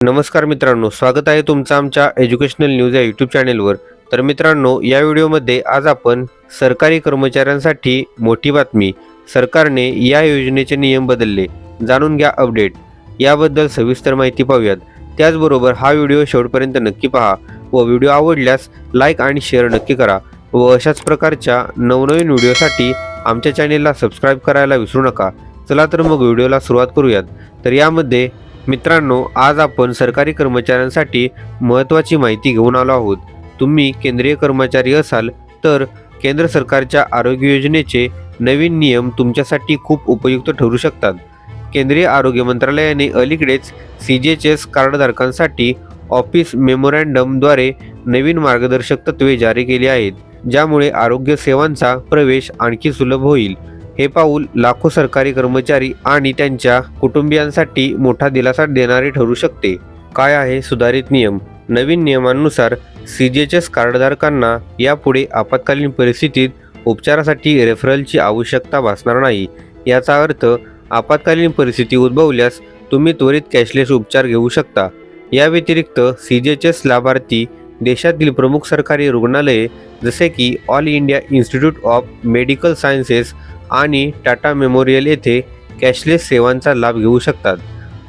नमस्कार मित्रांनो स्वागत आहे तुमचं आमच्या एज्युकेशनल न्यूज या यूट्यूब चॅनेलवर तर मित्रांनो या व्हिडिओमध्ये आज आपण सरकारी कर्मचाऱ्यांसाठी मोठी बातमी सरकारने या योजनेचे नियम बदलले. जाणून घ्या अपडेट याबद्दल सविस्तर माहिती पाहूयात. त्याचबरोबर हा व्हिडिओ शेवटपर्यंत नक्की पहा व व्हिडिओ आवडल्यास लाईक आणि शेअर नक्की करा व अशाच प्रकारच्या नवनवीन व्हिडिओसाठी आमच्या चॅनेलला सबस्क्राईब करायला विसरू नका. चला तर मग व्हिडिओला सुरुवात करूयात. तर यामध्ये मित्रांनो आज आपण सरकारी कर्मचाऱ्यांसाठी महत्त्वाची माहिती घेऊन आलो आहोत. तुम्ही केंद्रीय कर्मचारी असाल तर केंद्र सरकारच्या आरोग्य योजनेचे नवीन नियम तुमच्यासाठी खूप उपयुक्त ठरू शकतात. केंद्रीय आरोग्य मंत्रालयाने अलीकडेच सी जी एच एस कार्डधारकांसाठी ऑफिस मेमोरँडमद्वारे नवीन मार्गदर्शक तत्त्वे जारी केली आहेत ज्यामुळे आरोग्य सेवांचा प्रवेश आणखी सुलभ होईल. हे पाऊल लाखो सरकारी कर्मचारी आणि त्यांच्या कुटुंबियांसाठी मोठा दिलासा देणारे ठरू शकते. काय आहे सुधारित नियम? नवीन नियमांनुसार सी जी एच एस कार्डधारकांना यापुढे आपत्कालीन परिस्थितीत उपचारासाठी रेफरलची आवश्यकता भासणार नाही. याचा अर्थ आपत्कालीन परिस्थिती उद्भवल्यास तुम्ही त्वरित कॅशलेस उपचार घेऊ शकता. या व्यतिरिक्त सी जी एच एस लाभार्थी देशातील प्रमुख सरकारी रुग्णालये जसे की All India Institute of Medical Sciences आणि टाटा मेमोरियल येथे कॅशलेस सेवांचा लाभ घेऊ शकतात.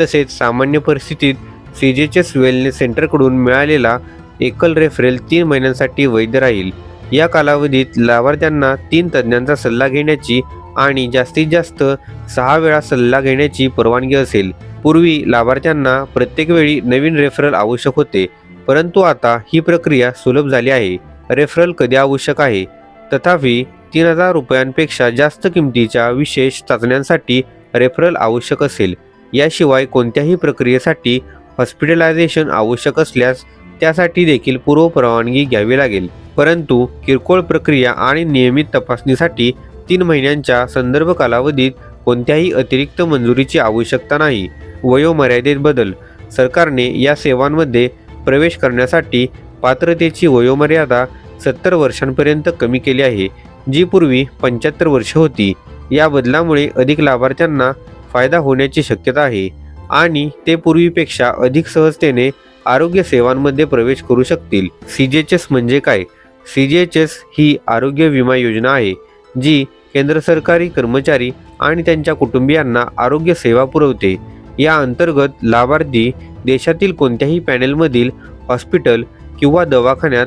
तसेच सामान्य परिस्थितीत C G H S wellness सेंटरकडून मिळालेला एकल रेफरेल तीन महिन्यांसाठी वैध राहील. या कालावधीत लाभार्थ्यांना तीन तज्ज्ञांचा सल्ला घेण्याची आणि जास्तीत जास्त सहा वेळा सल्ला घेण्याची परवानगी असेल. पूर्वी लाभार्थ्यांना प्रत्येक वेळी नवीन रेफरल आवश्यक होते परंतु आता ही प्रक्रिया सुलभ झाली आहे. रेफरल कधी आवश्यक आहे? तथापि तीन हजार रुपयांपेक्षा जास्त किमतीच्या विशेष चाचण्यांसाठी रेफरल आवश्यक असेल. याशिवाय कोणत्याही प्रक्रियेसाठी हॉस्पिटलायझेशन आवश्यक असल्यास त्यासाठी देखील पूर्व परवानगी घ्यावी लागेल. परंतु किरकोळ प्रक्रिया आणि नियमित तपासणीसाठी तीन महिन्यांच्या संदर्भ कालावधीत कोणत्याही अतिरिक्त मंजुरीची आवश्यकता नाही. वयोमर्यादेत बदल. सरकारने या सेवांमध्ये प्रवेश करण्यासाठी पात्रतेची वयोमर्यादा सत्तर वर्षांपर्यंत कमी केली आहे. जी पूर्वी पंच्याहत्तर वर्ष होती या बदलामुळे अधिक लाभार्थ्यांना फायदा होण्याची शक्यता आहे आणि ते पूर्वीपेक्षा अधिक सहजतेने आरोग्य सेवांमध्ये प्रवेश करू शकतील. सी जी एच एस म्हणजे काय? सी जी एच एस ही आरोग्य विमा योजना आहे जी केंद्र सरकारी कर्मचारी आणि त्यांच्या कुटुंबियांना आरोग्य सेवा पुरवते. या अंतर्गत लाभार्थी देशातील कोणत्याही पॅनेलमधील हॉस्पिटल किंवा दवाखान्यात